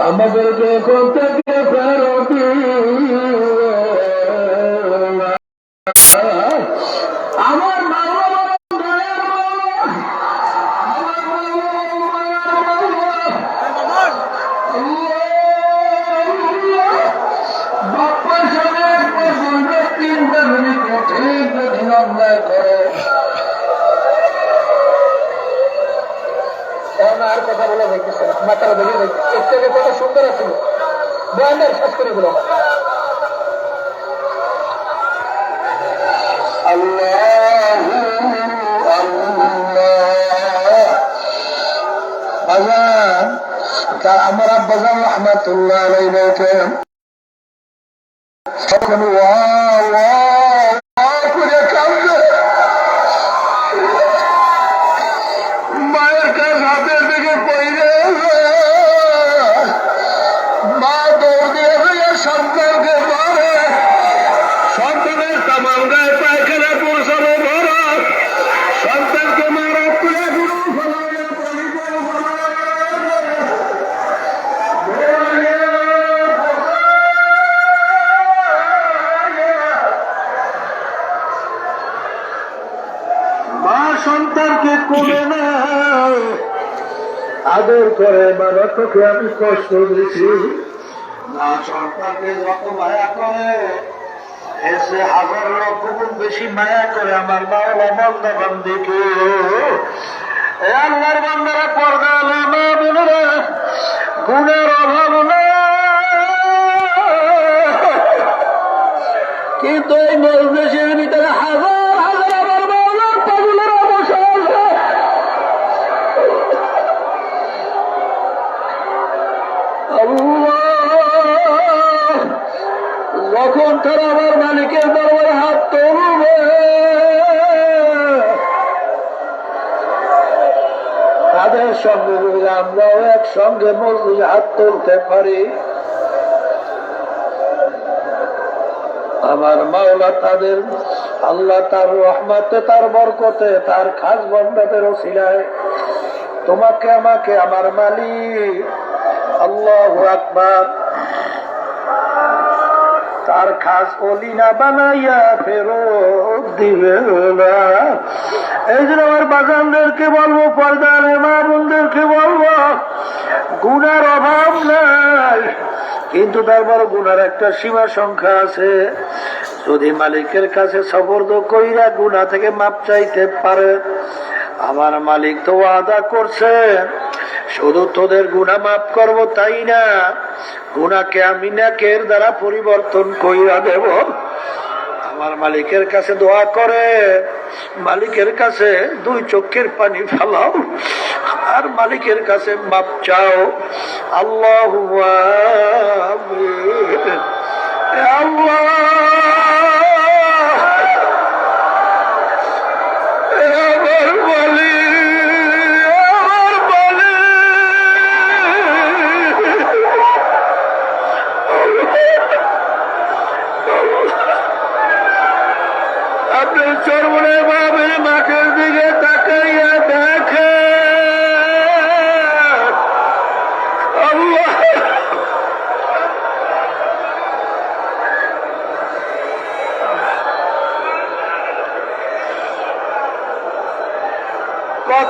আমাদেরকে এখন থেকে ফেরত কথা বলা যাইতেছে না মাথাটা দেখে যাইতেছে এর থেকে কত সুন্দর আছিল বয়ানের শেষ করে দিল আমার আব্বাজান রহমাতুল্লাহ আলাই বলছেন আদর করে তোকে আমি কষ্ট দিছি মা সন্তানকে যত মায়া করে, এসে হাজার লক্ষ গুণ বেশি মায়া করে আমার না কিন্তু এই মজদেশের ভিতরে হাজার তাদের সঙ্গে যদি আমরাও একসঙ্গে মসজিদে হাত তুলতে পারি। আমার মাওলা তাদের, আল্লাহ তার রহমতে, তার বরকতে, তার খাস বন্ধাদের ওসিলায় তোমাকে, আমাকে, আমার মালিক, আল্লাহ আকবার। তার খাস অলিনা বানাইয়া ফেরত দিবে না। এই জন্য আমার বাগানদেরকে বলব, পর্দার মা বোনদেরকে বলব গুণার অভাব নাই। কিন্তু তারপর গুনার একটা সীমা সংখ্যা আছে। যদি মালিকের কাছে সবর্দ কইরা গুনা থেকে মাপ চাইতে পারে, আমার মালিক তো আদা করছে, শুধু তোদের গুণা মাফ করব তাই না? গুণাকে আমি নাকের দ্বারা পরিবর্তন কইরা দেব। আমার মালিকের কাছে দোয়া করে। মালিকের কাছে দুই চক্ষের পানি ফেলাও। আর মালিকের কাছে মাপ চাও। আল্লাহ! আমার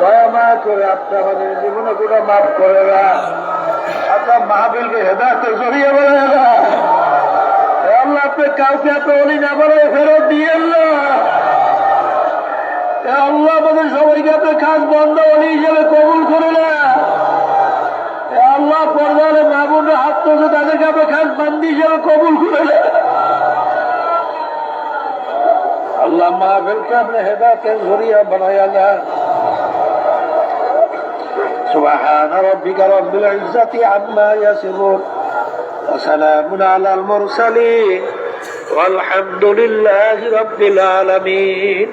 দয়া করে আপনি আমাদের জীবনে গুণা মাফ করে না আপনার মাহবিলকে হেদায়ত জড়িয়ে বেড়ে না আল্লাহ, আপনি কাউকে আপনি অলি না বলে ফেরত দিয়েন না। আল্লাহ, আমাদের সবাইকে আপনি খাস বন্ধ অলি হিসেবে কবুল করে না আল্লাহ পর্দারে মাহবুবের হাত তুলছে তাদেরকে আপনি খাস বান্দি হিসেবে কবুল করে না আল্লাহ, মাহফিলকে আপনি হেদায়তের জরিয়া বানাইয়া দেন। سبحان ربك رب العزة عما يصفون وسلام على المرسلين والحمد لله رب العالمين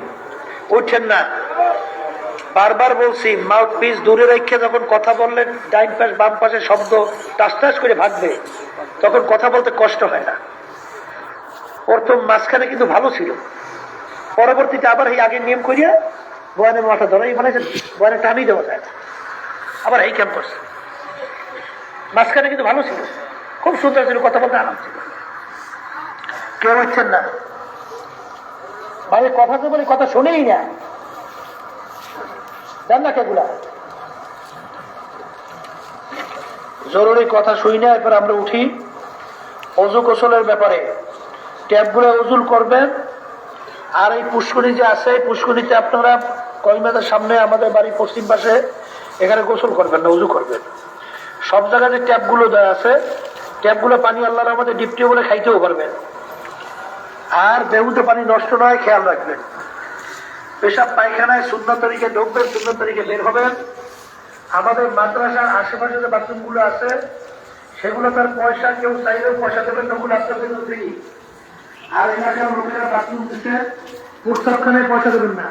উঠছেন না বারবার বলছি মাউথ পিস দূরে রেখে যখন কথা বললেন ডাইন পাশ বাম পাশে শব্দ টাস টাস করে ভাগবে তখন কথা বলতে কষ্ট হয় না প্রথম মাঝখানে কিন্তু ভালো ছিল পরবর্তীতে আবার এই আগের নিয়ম করিয়া বয়ানের মাথা ধরাই মানে বয়ানে টানি দেওয়া যায় না। আবার এই ক্যাম্প করছে। মাঝখানে কিন্তু ভালো ছিল। খুব সুন্দর ছিল, কথা বলতে আরাম ছিল। কেউ হচ্ছেন না। মানে কথা তো বলে, কথা শুনেই না। দেন না কেগুলা। জরুরি কথা শুই না, এরপর আমরা উঠি। অজু গোসলের ব্যাপারে। ট্যাপগুলো উজুল করবেন। আর এই পুষ্করী যে আছে, এই পুষ্করিতে আপনারা কইমাদের সামনে আমাদের বাড়ির পশ্চিম পাশে এখানে গোসল করবেন না, উজু করবেন। সব জায়গায় যে ট্যাপগুলো দেওয়া আছে, ট্যাপগুলো পানি আল্লাহর আমাদের ডিপটিও বলে খাইতেও পারবেন। আর বেহুতে পানি নষ্ট নয়, খেয়াল রাখবেন। পেশাব পায়খানায় শূন্য তারিখে ঢুকবেন শূন্য তারিখে বের হবেন। আমাদের মাদ্রাসার আশেপাশে যে বাথরুমগুলো আছে, সেগুলো তার পয়সা, কেউ চাইলেও পয়সা দেবেন তখন আপনার জন্য ফ্রি আর এলাকার লোকেরা বাথরুম দিতে প্রস্তাবখানায় পয়সা দেবেন না।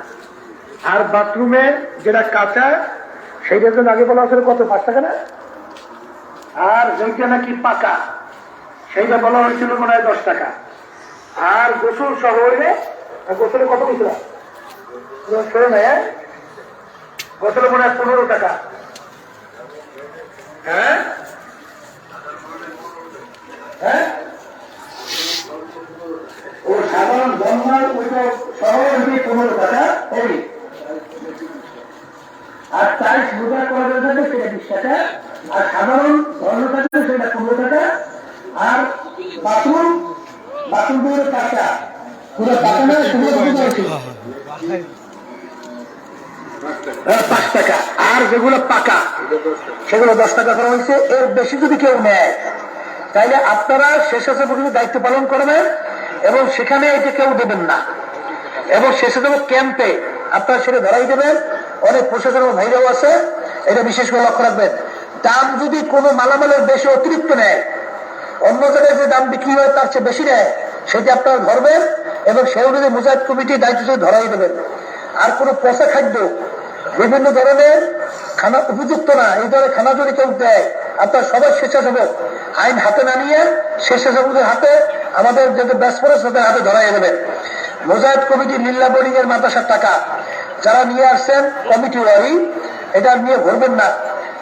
আর বাথরুমে যেটা কাঁচা সেইটার জন্য আগে বলা হয়েছিল কত, পাঁচ টাকা না? আর যেটা নাকি পাকা, সেইটা বলা হয়েছিল মনে হয় দশ টাকা। আর গোসল সহ হইলে গোসলে কত কিছু শোনো না গোসলে মনে হয় পনেরো টাকা। হ্যাঁ? হ্যাঁ? ও সাধারণ বন্যার ওইটা হচ্ছে পনেরো টাকা ওই আর টাইস মোজা করা যাবে সেটা বিশ টাকা আর সাধারণ ধর্ম থাকবে সেটা পনেরো টাকা আর বাথরুম বাথরুম পুরো টাকা পুরো টাকা না পাঁচ টাকা। আর যেগুলো পাকা, সেগুলো দশ টাকা করা হয়েছে। এর বেশি যদি কেউ নেয় তাইলে আপনারা শেষ পর্যন্ত দায়িত্ব পালন করবেন এবং সেখানে এটা কেউ দেবেন না। এবং শেষে দেবো ক্যাম্পে আপনারা সেটা ধরাই দেবেন। অনেক প্রশাসনের ভাইরাও আছে। এটা বিশেষ করে লক্ষ্য রাখবেন। দাম যদি কোনো মালামালের বেশি অতিরিক্ত নেয়, অন্য জায়গায় যে দাম বিক্রি হয় তার চেয়ে বেশি নেয়, সেটি আপনারা ধরবেন এবং সেই অনুযায়ী মুজাহিদ কমিটির দায়িত্ব ধরাই দেবেন। আর কোনো পচা খাদ্য, বিভিন্ন ধরনের খানা উপযুক্ত না, এই ধরনের খানা যদি কেউ দেয়, আপনার সবাই স্বেচ্ছাসেবক। আইন হাতে না নিয়ে স্বেচ্ছাসেবকদের হাতে, আমাদের যাতে ব্যাসপরস তাদের হাতে ধরাই দেবেন। মোজাহিদ কমিটি লিল্লা বোর্ডিং এর মাদ্রাসার টাকা যারা নিয়ে আসছেন কমিটি ওয়ারি এটা নিয়ে ভরবেন না।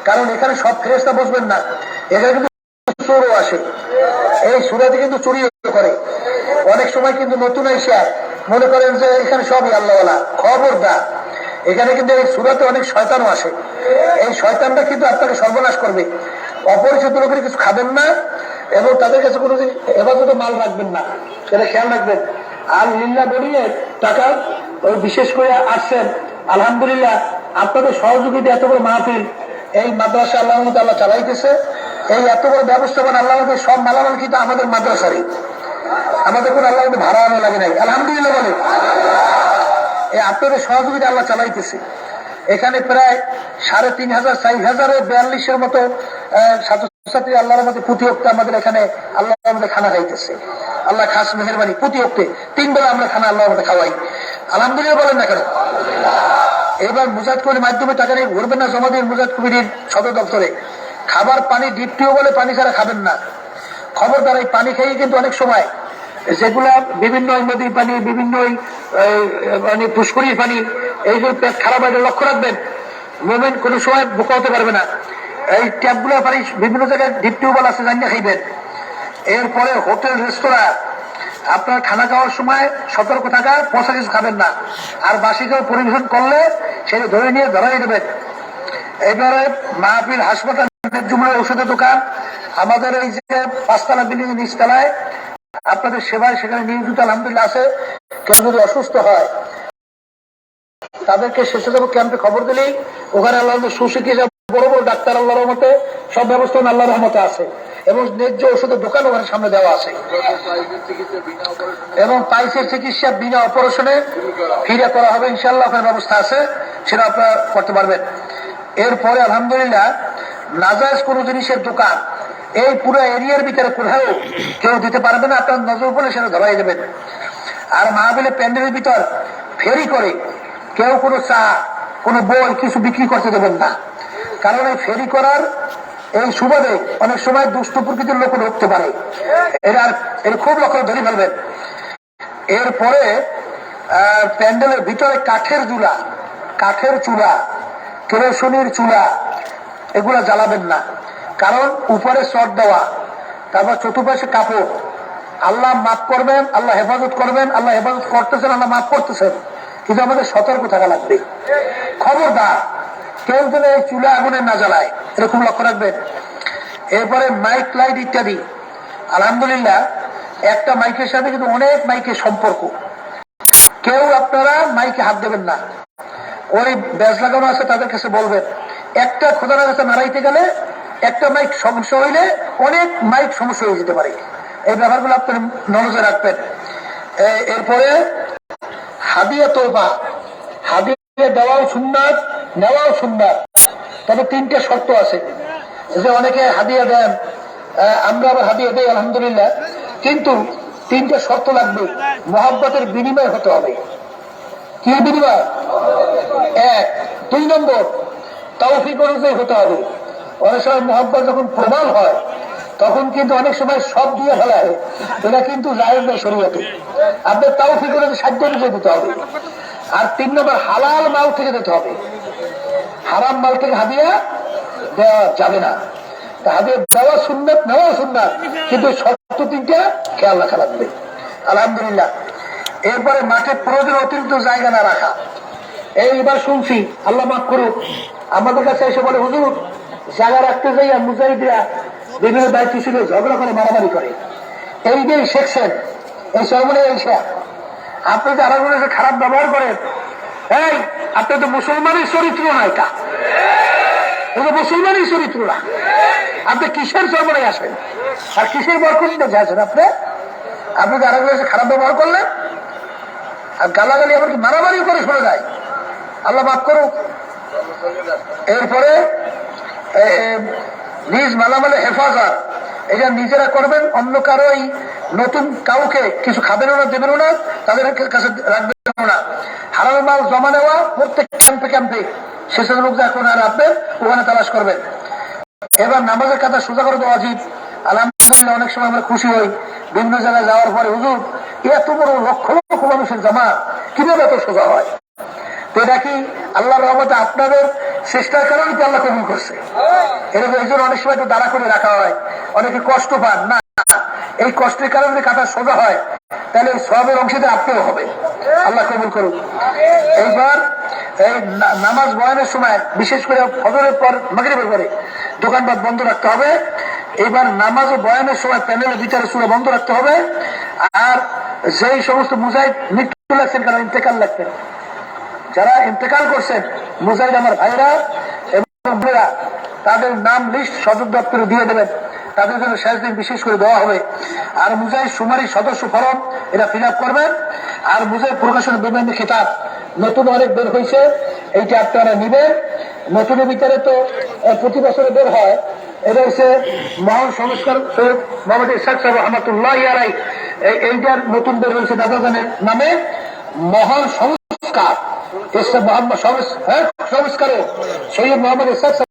কারণ এখানে সব ফেরেস্তা বসবেন না। এখানে কিন্তু চোরও আসে। এই সুরাতে কিন্তু চুরি করে। অনেক সময় কিন্তু নতুন এসে মনে করেন যে এখানে সবই আল্লাহওয়ালা, খবরদার। এখানে কিন্তু এই সুরাতে অনেক শয়তানও আসে। এই শয়তানটা কিন্তু আপনাকে সর্বনাশ করবে। অপরিচিত লোকের কিছু খাবেন না এবং তাদের কাছে কোনো হেফাজত মাল রাখবেন না। সেটা খেয়াল রাখবেন। আর লিল্লা বলিয়ে টাকা ওই বিশেষ করে আসছেন, আলহামদুলিল্লাহ, আপনাদের সহযোগিতা এত বড় মাহফিল। এই মাদ্রাসা আল্লাহ আল্লাহ চালাইতেছে। এই এত বড় ব্যবস্থাপনা আল্লাহ মতো সব মালামাল কিন্তু আমাদের মাদ্রাসারই। আমাদের কোনো আল্লাহ ভাড়া আনা লাগে নাই। আলহামদুলিল্লাহ বলে। এই আপনাদের সহযোগিতা আল্লাহ চালাইতেছে। এখানে প্রায় সাড়ে তিন হাজার, চার হাজারের বিয়াল্লিশের মতো ছাত্রছাত্রী আল্লাহর মধ্যে আমাদের এখানে আল্লাহর খানা খাইতেছে। আল্লাহ খাস মেহরবানি আমরা খানা আল্লাহর মধ্যে খাওয়াই। আলহামদুলিল্লাহ বলেন না কেন? এবার মুজাদ কমিটির মাধ্যমে টাকা নিয়ে ঘুরবেন না জমা মুজাদ কমিটির সদর দপ্তরে। খাবার পানি ডিপটিও বলে পানি ছাড়া খাবেন না। খবরদার এই পানি খেয়ে কিন্তু অনেক সময় যেগুলা বিভিন্ন নদীর পানি, বিভিন্ন মানে পানি, এইগুলো খারাপ লক্ষ্য রাখবেন। মোমেন্ট কোনো সময় বোকা হতে পারবে না। এই ট্যাপগুলো পানি বিভিন্ন জায়গায় ডিপ টিউবওয়েল আছে, জানিয়ে খাইবেন এরপরে হোটেল, রেস্তোরাঁ। আপনার খানা খাওয়ার সময় সতর্ক থাকা পচা কিছু খাবেন না। আর বাসি কেউ পরিবেশন করলে সেটা ধরে নিয়ে ধরাই দেবেন। এবারে মাহফিল, হাসপাতাল জুমুরের ওষুধের দোকান। আমাদের এই যে পাঁচতলা বিল্ডিং এর নিচতলায় আপনাদের সেবায় সেখানে নিয়োজিত, আলহামদুলিল্লাহ আছে। কেউ যদি অসুস্থ হয়, তাদেরকে স্বেচ্ছাসেবক ক্যাম্পে খবর দিলেই ওখানে আল্লাহ সুচিকিৎসা বড় বড় ডাক্তার আল্লাহর মতে সব ব্যবস্থা আল্লাহর রহমতে আছে এবং ন্যায্য ওষুধের দোকান ওখানে সামনে দেওয়া আছে। এবং পাইসের চিকিৎসা বিনা অপারেশনে ফিরে করা হবে ইনশাল্লাহ ওখানে ব্যবস্থা আছে, সেটা আপনারা করতে পারবেন। এরপরে আলহামদুলিল্লাহ নাজাজ কোন জিনিসের দোকান এই পুরো এরিয়ার ভিতরে কোথাও কেউ দিতে পারবে না, আপনার নজর বলে সেটা ধরাই দেবেন। আর মাহবিলে প্যান্ডেলের ভিতর ফেরি করে কেউ কোনো চা, কোনো বই কিছু বিক্রি করতে দেবেন না। কারণ এই ফেরি করার এই সুবাদে অনেক সময় দুষ্ট প্রকৃতির লোক ঢুকতে পারে। এরা এর খুব লক্ষ্য ধরে ফেলবেন। এরপরে প্যান্ডেলের ভিতরে কাঠের চুলা কাঠের চুলা, কেরোসিনের চুলা, এগুলা জ্বালাবেন না। কারণ উপরে চট দেওয়া, তারপর চতুর্পাশে কাপড়। আল্লাহ মাফ করবেন, আল্লাহ হেফাজত করবেন, আল্লাহ হেফাজত করতেছেন, আল্লাহ মাফ করতেছেন। কিন্তু আমাদের সতর্ক থাকা লাগবে। খবরদার কেউ যেন এই চুলা আগুনে না জ্বালায়। এরকম লক্ষ্য রাখবেন এরপরে মাইক লাইট ইত্যাদি। আলহামদুলিল্লাহ, একটা মাইকের সাথে কিন্তু অনেক মাইকের সম্পর্ক। কেউ আপনারা মাইকে হাত দেবেন না। ওই ব্যাস লাগানো আছে, তাদের কাছে বলবেন। একটা খোদার কাছে নাড়াইতে গেলে একটা মাইক সমস্যা হইলে অনেক মাইক সমস্যা হয়ে যেতে পারে। এই ব্যাপারগুলো আপনার নজরে রাখবেন। এরপরে হাদিয়া তোবা। হাদিয়া দেওয়াও সুন্নাত নেওয়াও সুন্নাত তবে তিনটে শর্ত আছে। যে অনেকে হাদিয়া দেন আমরা আবার হাদিয়া দেই, আলহামদুলিল্লাহ। কিন্তু তিনটে শর্ত লাগবে। মহাব্বতের বিনিময় হতে হবে। কি বিনিময়? এক, দুই নম্বর, তৌফিক অনুযায়ী হতে হবে। অনেক সময় মহব্বত যখন প্রবল হয়, তখন কিন্তু অনেক সময় সব দিয়ে ফেলা হয়। এটা কিন্তু জায়েজ নেই শরীয়তে। আপনার তৌফিক অনুযায়ী সাধ্য অনুযায়ী দিতে হবে। আর তিন নম্বর, হালাল মাল থেকে দিতে হবে। হারাম মাল থেকে হাদিয়া দেওয়া যাবে না। হাদিয়া দেওয়া সুন্নত, নেওয়া সুন্নত। কিন্তু শর্ত তিনটা খেয়াল রাখা লাগবে। আলহামদুলিল্লাহ। এরপরে মাঠে প্রয়োজন অতিরিক্ত জায়গা না রাখা। এইবার শুনছি, আল্লাহ মাফ করুক, আমাদের কাছে এসে বলে, হুজুর, জায়গা রাখতে যাই আর মুজাহিদরা বিভিন্ন দায়িত্ব ছিল, ঝগড়া করে, মারামারি করে। এই যে শেখছেন এই সর্বনে এইসা আপনি যে আরও খারাপ ব্যবহার করেন, এই আপনি তো মুসলমানের চরিত্র না এটা। এটা মুসলমানের চরিত্র না। আপনি কিসের সর্বনে আসেন? আর কিসের বরকত দেখে আছেন আপনি। আপনি যে আরও এসে খারাপ ব্যবহার করলেন। আর গালাগালি এমনকি মারামারি করে শুনে যায়? আল্লাহ মাফ করুক। এরপরে নিজ মালামালে হেফাজত। এটা নিজেরা করবেন, অন্য কারও এই নতুন কাউকে কিছু খাবেনও না, দেবেনও না, তাদের কাছে রাখবেন। হারাল মাল জমা নেওয়া প্রত্যেক ক্যাম্পে ক্যাম্পে শেষের লোক যা করে রাখবেন ওখানে তালাশ করবেন এবার নামাজের কথা সোজা করে দেওয়া উচিত। আলহামদুলিল্লাহ অনেক সময় আমরা খুশি হই। বিভিন্ন জায়গায় যাওয়ার পরে হুজুর এত বড় লক্ষ লক্ষ মানুষের জামা কীভাবে এত সোজা হয়? তো এটা কি আল্লাহ রহমতে আপনাদের চেষ্টার কারণে কি আল্লাহ কবুল করছে? এরকম এই জন্য অনেক সময় তো দাঁড়া করে রাখা হয়। অনেকে কষ্ট পান না। এই কষ্টের কারণে কাঁথা সোজা হয়, তাহলে সবের অংশীদার আপনিও হবে। আল্লাহ কবুল করুন এইবার এই নামাজ বয়ানের সময়, বিশেষ করে ফজরের পর, মাগরিবের পরে, দোকানপাট বন্ধ রাখতে হবে। এবার নামাজ ও বয়ানের সময় প্যানেলের ভিতরে সুরে বন্ধ রাখতে হবে। আর যেই সমস্ত মুজাহিদ মৃত্যু লাগছেন, কারণ ইন্তেকাল লাগতেন যারা ইন্তেকাল করছেন, মুজাহিদ আমার ভাইরা এবং তাদের নাম লিস্ট সদর দপ্তরে দিয়ে দেবেন। তাদের জন্য শেষ দিন বিশেষ করে দেওয়া হবে। আর মুজাহিদ সুমারি সদস্য ফরম এটা ফিল করবেন। আর মুজাহিদ প্রকাশনের বিভিন্ন খেতাব। নতুন অনেক বের হয়েছে, এইটা আপনারা নিবেন। নতুনের ভিতরে তো প্রতি বছরে বের হয়। এটা হচ্ছে মহান সংস্কার সৈয়দ মোহাম্মদ ইসাক সাহেব রহমতুল্লাহ আলাই এইটার নতুন বের হয়েছে দাদাজানের নামে। মহান সংস্কার। ইসলাম মোহাম্মদ সংস্কার সৈয়দ মোহাম্মদ ইসাক সাহেব